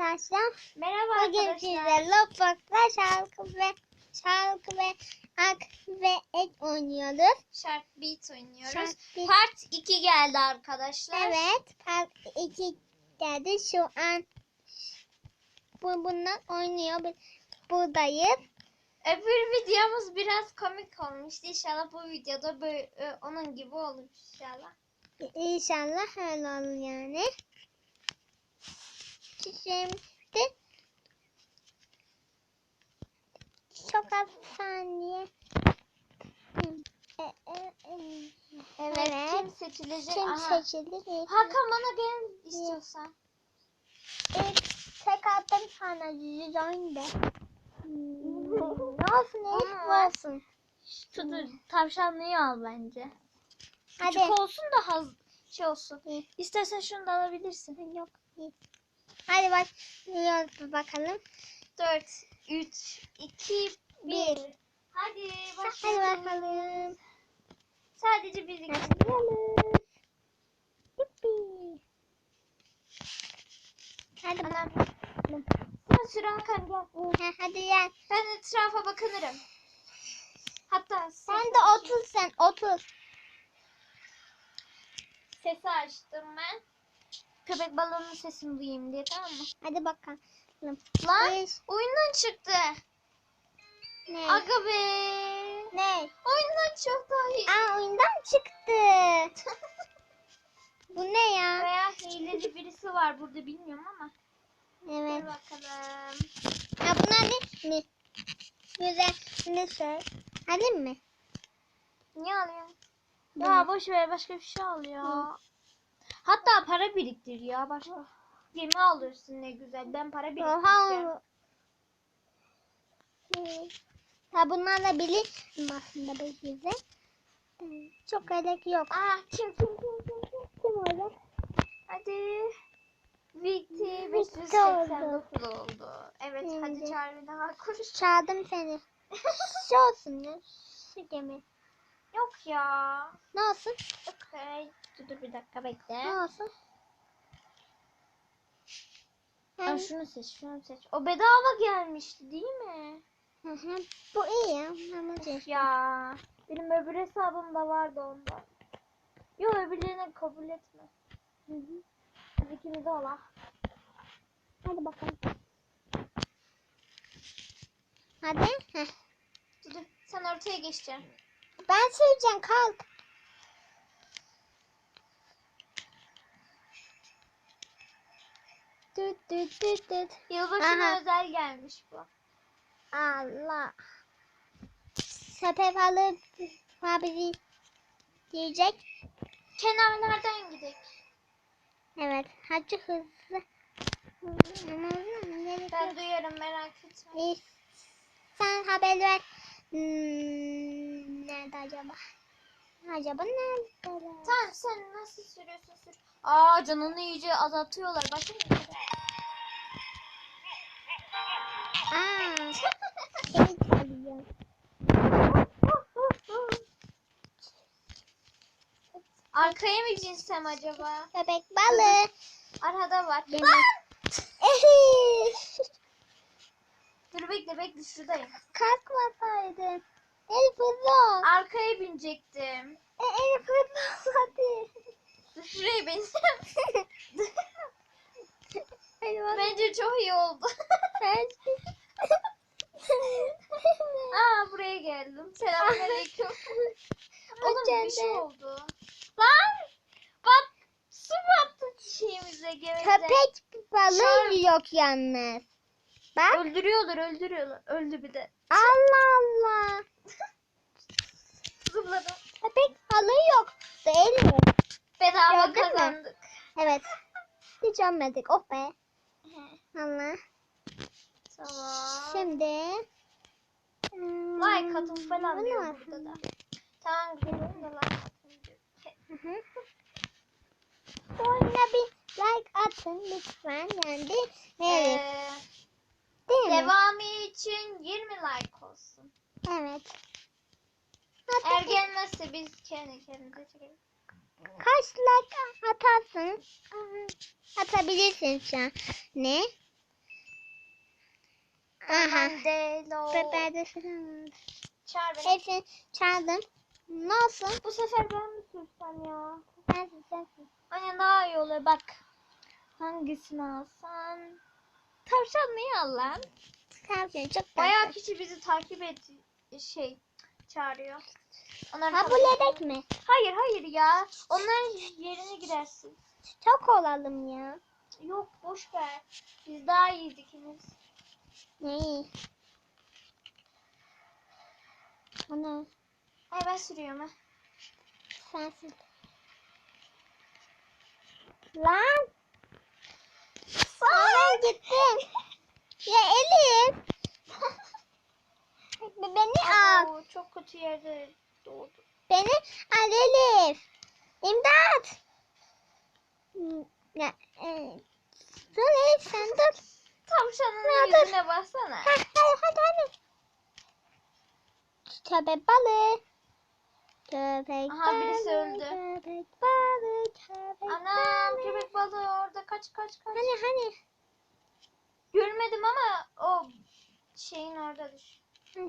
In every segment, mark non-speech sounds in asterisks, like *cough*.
arkadaşlar. Merhaba Bugün arkadaşlar. size Roblox'ta şarkı ve şarkı ve ak ve et oynuyoruz. Shark Beat oynuyoruz. Shark Beat. Part 2 geldi arkadaşlar. Evet. Part 2 geldi. Şu an bu bundan oynuyor. Buradayız. Öbür videomuz biraz komik olmuştu. İnşallah bu videoda böyle e, onun gibi olur inşallah. İnşallah öyle olur yani. Şimdi çok az saniye. E, e, e. Evet. Evet. Kim seçilecek? Kim Aha. seçilir? Hakan bana gel istiyorsan. İlk tek attım sana yüz oyunda. Hmm. ne olsun Elif Aa. olsun. Tutur tavşanlıyı al bence. Hadi. Küçük olsun da haz şey olsun. İstersen şunu da alabilirsin. Yok. Hadi bak. Bakalım. 4, 3, 2, 1. Hadi Hadi başlayalım. bakalım. Sadece. Yuppi. Hadi bakalım. Sen süre Hakan gel. Ha, Hadi gel. Ben etrafa bakınırım. Hatta Sen de otur sen otur. Sesi açtım ben. Köpek balığının sesini duyayım diye tamam mı? Hadi bakalım. Lan Beş. oyundan çıktı. Ne? Aga be. Ne? Oyundan çok daha iyi. Aa oyundan çıktı. *laughs* Bu ne ya? Veya hileli birisi var burada bilmiyorum ama. Evet. Dur bakalım. Ya bunlar ne? Ne? Güzel. Ne şey? Hadi mi? Niye alıyorsun? Ya boş ver başka bir şey al ya. Hı. Hatta para biriktir ya başka. Gemi alırsın ne güzel. Ben para biriktireceğim. Oha. Ha bunlarla bilir aslında bize. Çok gerek yok. Aa kim kim kim kim kim? Kim öyle? Hadi. Bitti. Bitti 589 oldu. Evet Şimdi. hadi çağır bir daha konuş. Çağırdım seni. *laughs* Şu olsun ya. Şu gemi. Yok ya. Olsun? Okey. Dur, dur bir dakika bekle. Ne olsun? Aa, Hem- şunu seç şunu seç. O bedava gelmişti değil mi? Hı hı. Bu iyi ya. Ama. Ya benim öbür hesabımda vardı onda. Yok öbürlerini kabul etme. Hı hı. Biz ikimiz ola. Hadi bakalım. Hadi. Heh. Dur. Sen ortaya geçeceksin. Ben söyleyeceğim kalk. Düt düt düt düt. Yılbaşına Aha. özel gelmiş bu. Allah. Sepet alıp abi diyecek. Kenarlardan gidelim. Evet. Hadi hızlı. Ben duyarım merak etme. Sen haber ver. Hmm, nerede acaba? Acaba nerede? Tamam sen nasıl sürüyorsun sür. Aa canını iyice azaltıyorlar. Bakın. Aa. Seni çalıyor. Arkaya mı cinsem acaba? Köpek balığı. Arkada var. Benim. *laughs* Bekle bekle şuradayım. Kalkmasaydın. Elif hızlı ol. Arkaya binecektim. E, Elif hızlı ol hadi. Dur şuraya bin. Hadi bak. Bence çok iyi oldu. Sen- Aa buraya geldim. Selamünaleyküm. Oğlum bir şey oldu. Lan! Bak su battı çiçeğimize geveze. Köpek balığı yok yalnız. Bak. Öldürüyorlar öldürüyorlar. Öldü bir de. Allah Allah. *laughs* Zıpladım. Köpek balığı yok. Değil mi? Bedava Gördün mü? kazandık. Evet. Hiç ölmedik. Oh be. Allah. Tamam. Şimdi. hmm, Like atın falan diyor burada da. Tamam gidelim de like atın diyor. Hı hı. Bu oyuna bir like atın lütfen. Yani mi? Ee, Değil mi? devamı için 20 like olsun. Evet. Hatta gelmezse biz kendi kendimize çekelim. kaç like atarsın? Atabilirsin şu an. Ne? Mandelo. Beberde sıra Çağır beni. Hepsini çaldım. Nasıl? Bu sefer ben mi sürsem ya? Ben sızarsın. Anne daha iyi oluyor bak. Hangisini alsan? Tavşanlıyı al lan. Tavşan çok Bayağı tatlı. kişi bizi takip et şey çağırıyor. Onların Kabul tavşanı- edek mi? Hayır hayır ya. Onların yerine girersin. Çok olalım ya. Yok boş ver. Biz daha iyiyiz ikimiz. Neyi? Ana Ay ben sürüyorum ha. sensin. Lan. Sonra gittin. Ya Elif. *laughs* Beni al. Çok kötü yerde doğdu. Beni al Elif. İmdat. Ya, e, dur Elif sen dur. Tavşanın Ya dur. yüzüne baksana. Ha, hadi hadi hadi. Köpek balığı. Köpek Aha, birisi balığı, öldü. Köpek balığı, köpek Anam balığı. köpek balığı orada kaç kaç kaç. Hani hani. Görmedim ama o şeyin orada düş. Hı.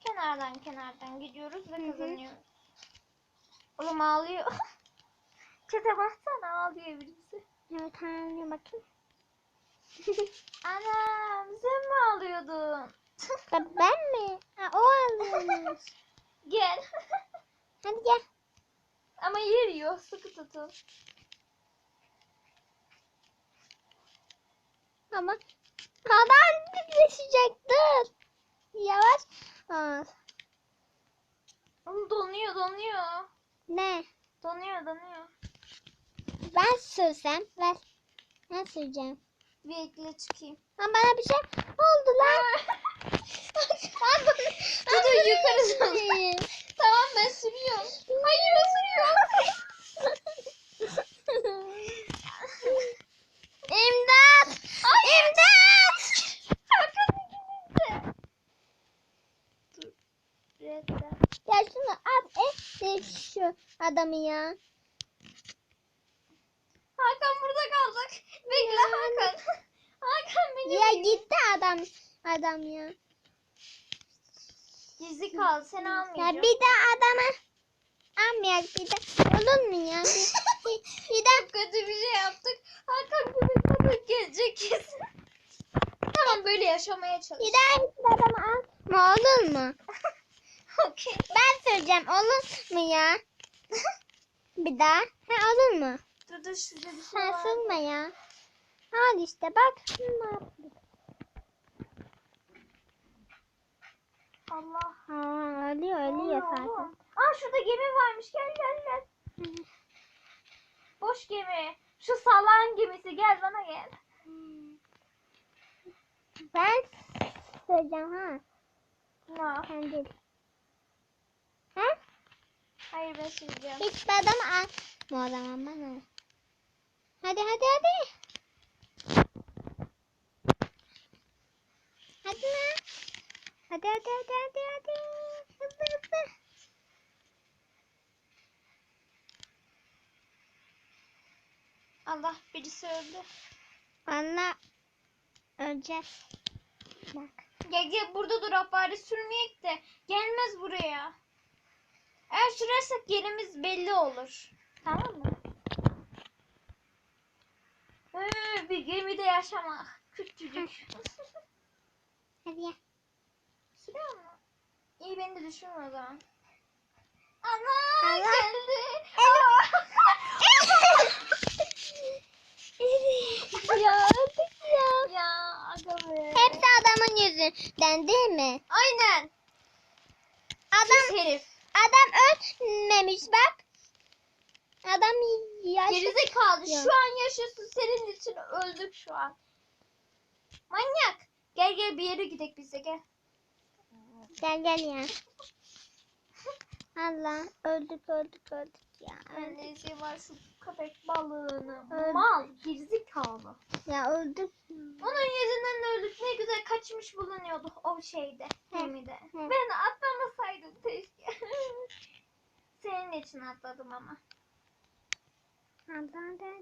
Kenardan kenardan gidiyoruz ve kazanıyoruz. Oğlum ağlıyor. *laughs* Çete baksana ağlıyor birisi. Evet hani bakayım. Anam sen mi ağlıyordun? *laughs* Ben, mi? Ha, o alıyormuş. *laughs* Gel. hadi gel. ama yer yiyor sıkı tutun. Ama adam birleşecektir. Yavaş. Oğlum donuyor donuyor. ne? Donuyor donuyor. Ben sürsem. Ver. Ben süreceğim. Bir ekle çıkayım. Ama bana bir şey oldu lan. Dur dur yukarı zıpla. Tamam ben sürüyorum. Hayır ben sürüyorum. İmdat! İmdat! Dur. Redden. Ya şunu at et şu adamı ya. Hakan burada kaldık. Bekle Hakan. Hakan beni Ya gitti adam adam ya. Kal seni Ya almayacağım. bir de adamı almayak bir de olur mu ya? Bir, bir, de kötü bir şey yaptık. Hakan köpek balık gelecek kesin. tamam böyle yaşamaya çalış. bir daha bir adamı alma olur mu? *laughs* Okey. Ben söyleyeceğim olur mu ya? bir daha. Ha olur mu? Dur dur şurada bir şey Sen var. sürme ya. Al işte bak. Ne Allah. Ha, ölüyor ölüyor Oğlum, zaten. oğlum. Aa şurada gemi varmış. Gel gel gel. Boş gemi. Şu salan gemisi gel bana gel. Ben söyleyeceğim ha. Ne? Sen değil. Ha? Hayır ben süreceğim. Hiç adamı al. Bu zaman bana. Hadi hadi hadi. Hadi lan. Hadi hadi hadi hadi hadi. Hızlı hızlı. Allah birisi öldü. Valla öleceğiz. Bak. Gel gel burada dur bari sürmeyek de gelmez buraya. Eğer sürersek yerimiz belli olur. Tamam mı? Ee, bir gemide yaşamak. Küçücük. Hadi ya. Sürüyor mu? İyi beni de düşünme o zaman. Ana Allah. geldi. ya öldük ya. ya aga be. Hepsi adamın yüzünden değil mi? Aynen. Adam Pis herif. adam ölmemiş bak. Adam yaş. Gerizekalı. Ya. Şu an yaşıyorsun. Senin için öldük şu an. Manyak. Gel gel bir yere gidelim biz de gel. Gel gel ya. Allah öldük öldük öldük ya. Öldük. Annesi var şu köpek balığını. Öldük. Mal. Gerizekalı. Ya öldük. Onun yüzünden öldük. Ne güzel kaçmış bulunuyordu o şeyde. Gemide. Ben atlamasaydım keşke. *laughs* Senin için atladım ama. Allah Allah.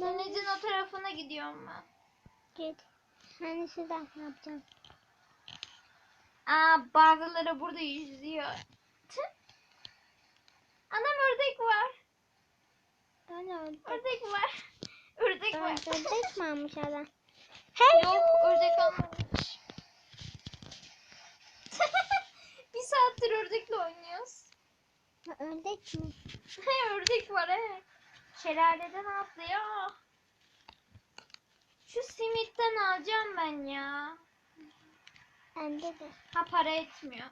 Denizin o tarafına gidiyorum ben. Git. Hani sizden ne yapacağım? Aa bazıları burada yüzüyor. Tüh. Anam ördek var. Ben öldüm. Ördek var. Ördek var. Ördek mi almış adam? Hey Yok ördek almamış. *laughs* Bir saattir ördekle oynuyoruz. Ördek mi? He ördek var he. Şelaleden atlıyor. Şu simitten alacağım ben ya. Bende de. Ha para etmiyor.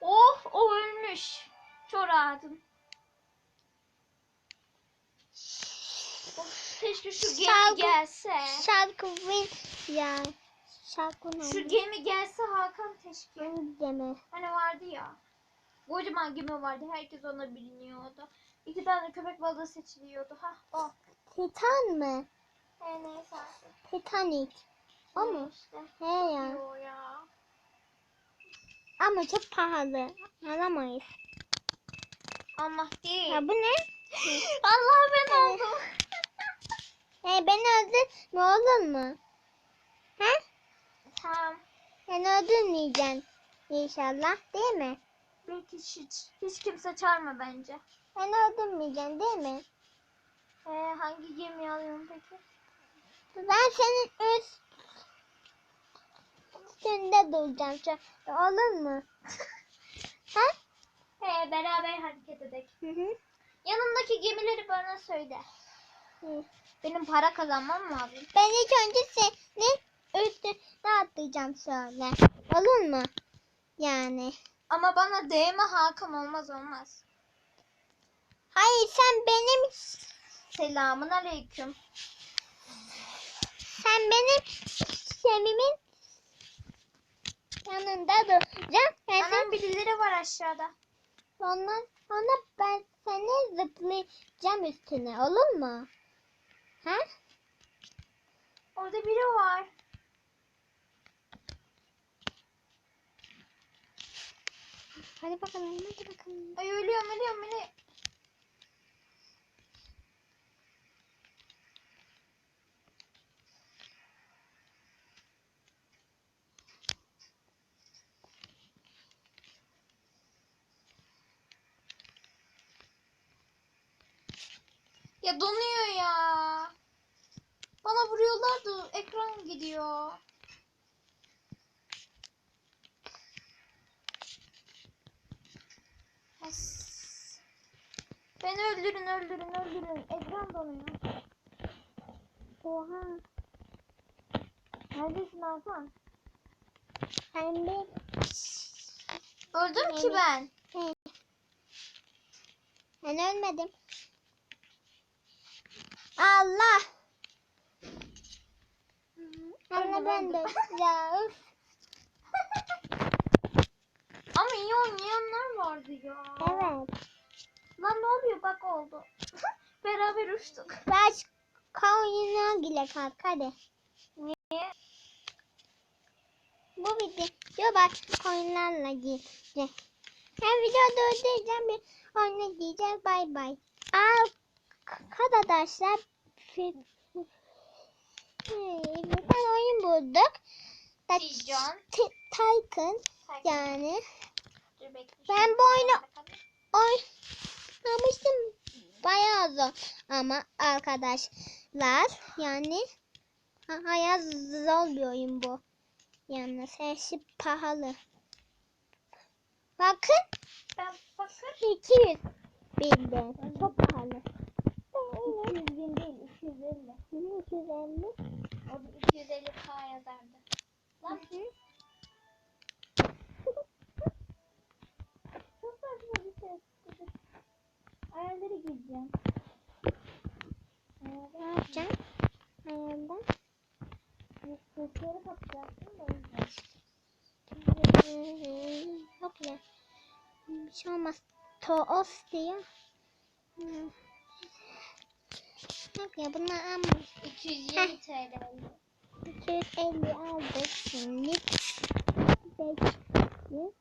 Oh o ölmüş. Çok rahatım. Of, keşke şu gemi Şarkı- gelse. Şarkı win ya. Şarkı? Şu gemi gelse Hakan keşke. deme. Hani vardı ya. Kocaman gemi vardı. Herkes ona biliniyordu. İki tane köpek balığı seçiliyordu. Ha o. Titan mı? He neyse. Titanic. O mu? İşte. He ya. Yo ya. Ama çok pahalı. Alamayız. Allah değil. Ya bu ne? *laughs* Allah ben oldum. Hey *laughs* beni öldür ne olur mu? He? tamam. Beni öldürmeyeceksin. İnşallah değil mi? Belki hiç, hiç kimse çağırma bence. Beni öldürmeyeceksin değil mi? Ee, hangi gemiyi alıyorum peki? Ben senin üst üstünde duracağım. Şu- Olur mu? *laughs* ha? He beraber hareket edelim. Hı hı. Yanımdaki gemileri bana söyle. Hı. Benim para kazanmam lazım. Ben ilk önce senin üstüne atlayacağım şöyle. Olur mu? Yani. Ama bana değme Hakan olmaz olmaz. Hayır sen benim Selamun aleyküm. sen benim şemimin yanında duracaksın. Ben Anam birileri var aşağıda. ondan sonra ben seni zıplayacağım üstüne. Olur mu? Ha? Orada biri var. Hadi bakalım. Hadi bakalım. Ay ölüyorum ölüyorum ölüyorum. Ya donuyor ya. Bana vuruyorlar da ekran gidiyor. As. Beni öldürün öldürün öldürün. Ekran donuyor. Oha. Neredesin Hakan? Ben bir Öldüm ki ben. Ben ölmedim. Allah. Anne ben de. *laughs* Ya üf. Ama iyi oynayanlar vardı ya. Evet. Lan ne oluyor bak oldu. *laughs* Beraber uçtuk. Baş oyuna gile kalk hadi. Niye? Bu video baş oyunlarla girecek. Hem videoda ödeyeceğim bir oyuna gireceğiz. Bay bay. Arkadaşlar tane oyun bulduk. Ti- Tycoon yani. Ben bu oyunu oynamıştım bayağı zor ama arkadaşlar yani hayat zor bir oyun bu. Yalnız her şey pahalı. Bakın Ben bakın. 200 binde. Çok pahalı. 200 bin değil 250. 250. Orada 250k yazardı. Lan çok saçma bir ses. Dur. Ayarları gireceğim. Ne yapacağım? Ayağımdan. Sesleri kapatacaksın da o yüzden. Yok ya. Bir şey olmaz. Toos diyor. Hmm. Yok ya bunlar ama 220 TL. 250 aldık şimdi. 500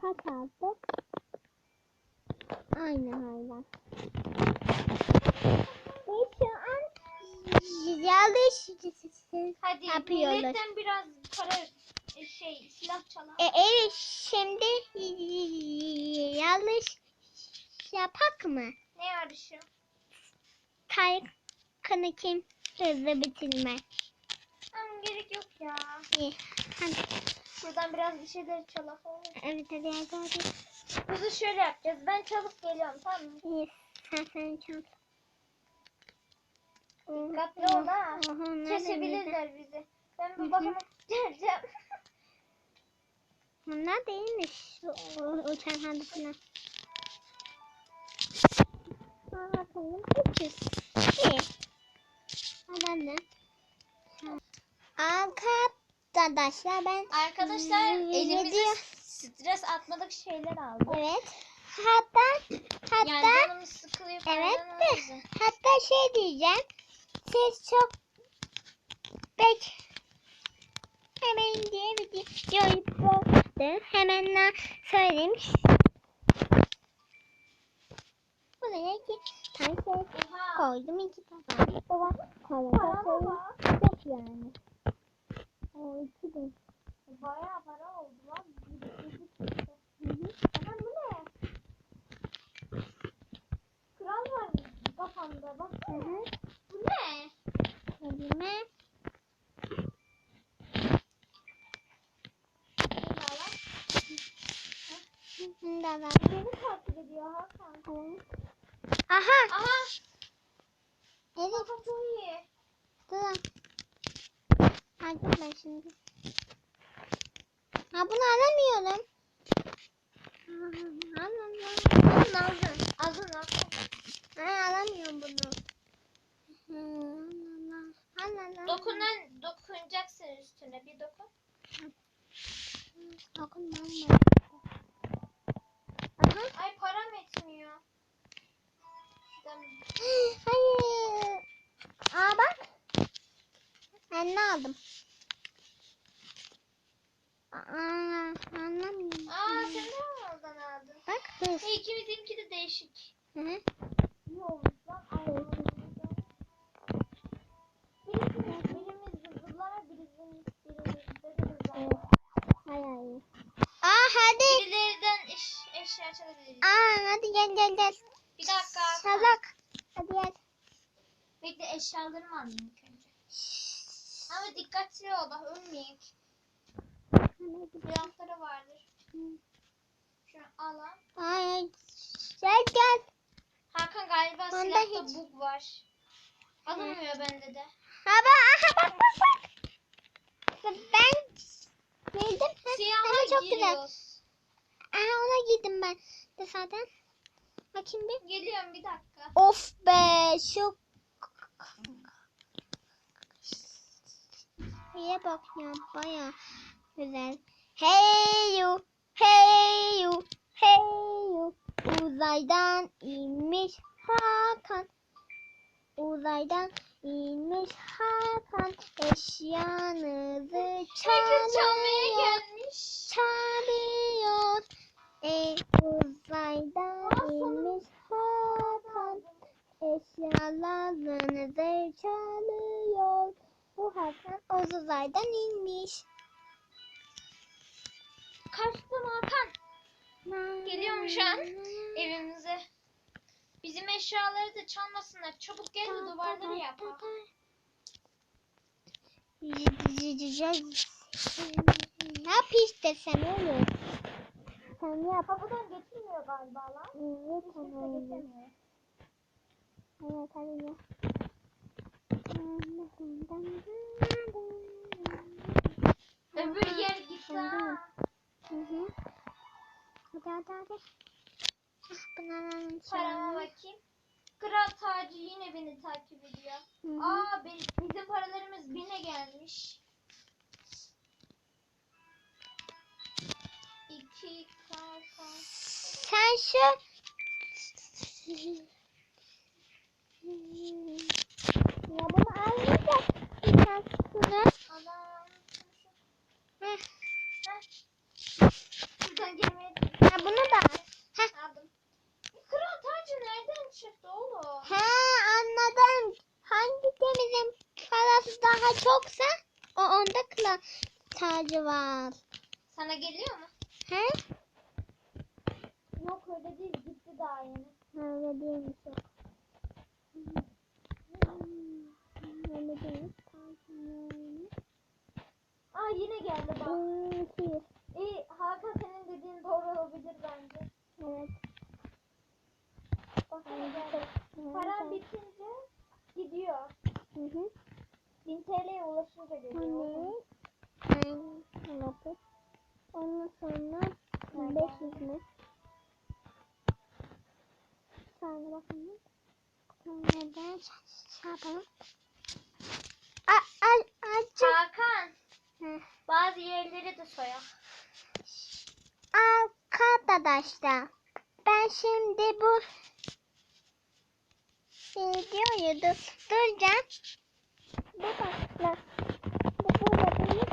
kaç aldık? Aynı hayvan. Ve şu an Hadi Yapıyorlar. milletten biraz para e, şey silah çalalım. E, evet şimdi yanlış yapak mı? Ne yarışı? Taykını kim hızlı bitirme. Tamam gerek yok ya. İyi. Hadi. Buradan biraz bir şeyler çalalım. Evet hadi hadi hadi. Kızı şöyle yapacağız. Ben çalıp geliyorum tamam mı? İyi. Sen sen çal. Dikkatli ol ha. Kesebilirler bizi. Ben bir bakıp geleceğim. Bunlar değilmiş. O, o, uçan hadi falan. Aa, bakalım. 300. De. Arkadaşlar ben Arkadaşlar Hmm, elimize video- stres atmalık şeyler aldık. Evet. Hatta hatta Yani canımız sıkılıyor falan Evet de hatta şey diyeceğim. Siz çok bek hemen diye videoyu bozdu. Hemen ne söyleyeyim. Buraya iki şey Oha. koydum. iki tane Koydum. mı var? Yok yani. O iki de. Bayağı para oldu lan. Aha bu ne? Kral var kafamda bak. Hı hı. Bu ne? Ne lan? da var. Beni takip ediyor Hakan. Aha. Aha. Evet. Baba çok iyi. Dur. Aldım ben şimdi. Ha bunu alamıyorum. *laughs* Alamıyorum. Aldın. Aa hadi gel gel gel. Bir dakika. Salak. Hadi gel. Bekle eşyalarımı alayım ilk önce. Ama dikkatli ol bak ölmeyek. Silahları vardır. Şunu al al. Ay gel gel. Hakan galiba Bende silahta hiç- bug var. Alınmıyor bende de. Ha bak aha bak bak bak. Ben ama Siyaha çok güzel. Aha ona girdim ben de zaten. Bakayım bir. Geliyorum bir dakika. Of be şu şeye bak ya baya güzel. Hey you, hey you, hey you. Uzaydan inmiş Hakan. Uzaydan inmiş Hakan. Eşyanızı Herkes çalmaya çalıyor. gelmiş. Çalıyor. Ey uzaydan inmiş Hakan. Eşyalarınızı çalıyor. Bu Hakan uzaydan inmiş. Kaçtım Hakan. Geliyorum şu an evimize. Bizim eşyaları da çalmasınlar. Çabuk gel de duvarları yap. Yap işte sen oğlum. Sen yap. Kapıdan geçilmiyor galiba lan. Evet, tamam. geçemiyor. Evet, hadi gel. Öbür yer gitti ha. Hı hı. Hadi hadi hadi. Ah, bunların Parama bakayım. Kral tacı yine beni takip ediyor. Hı hı. Aa benim, bizim paralarımız bine gelmiş. İki. Sen şu ya bunu almayacak. Sen şunu. Adam. Heh. Buradan girmeye Ha, bunu da al. Heh. aldım. Kral tacı nereden çıktı oğlum? He anladım. Hangi temizin parası da daha çoksa o onda kla tacı var. Sana geliyor mu? He? Yok öyle değil. Gitti daha yeni. Öyle değilmiş o. Öyle değil. Aa yine geldi bak. Hmm, sihir. İyi Hakan senin dediğin doğru olabilir bence. Evet. Bak yine geldi. Paran bitince gidiyor. Hı hı. 1000 TL'ye ulaşınca geliyor. Anlatır. Ondan sonra 500 mü? Sonra bakalım. Sonra da şey yapalım. A, a, acı. Hakan Heh. bazı yerleri de soyak. Arkadaşlar ben şimdi bu videoyu durduracağım. Bu başla. Bu böyle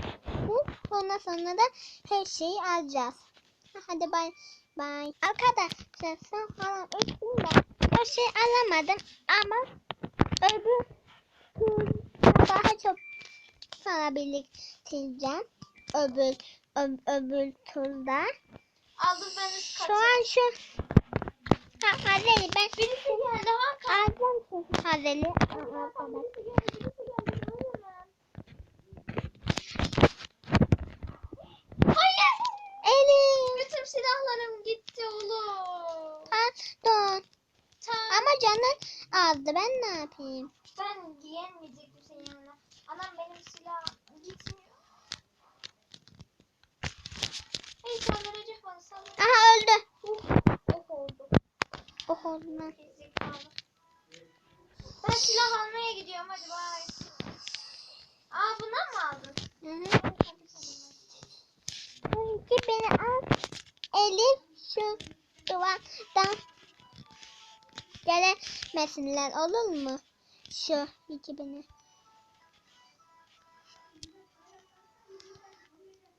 bu. Ondan sonra da her şeyi alacağız. Hadi bay bay. Arkadaşlar sen falan üstünde o şey alamadım ama öbür daha çok sana biriktireceğim. Öbür ö- öbür turda. Aldım ben Şu an şu Hazeli ben Birisi geldi Hakan. Hazeli. Hayır. Elim. Bütün silahlarım gitti oğlum. Pardon. Tamam. Ama canın azdı. Ben ne yapayım? Ben giyenmeyecektim senin yanına. Anam benim silah gitmiyor. Hey saldıracak bana saldıracak. Aha öldü. Uf, of oldu. Oldu lan. Gerizekalı. Ben silah almaya gidiyorum hadi bay. Aa bundan mı aldın? Hı hı. İki beni al. Elif şu duvardan gelemesinler olur mu? Şu iki beni.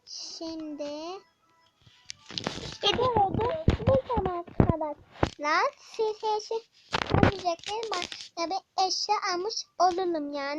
Şimdi gidiyordu. Bu zaman arkadaşlar siz eşi ölecekler. Ben de bir eşya almış olurum yani.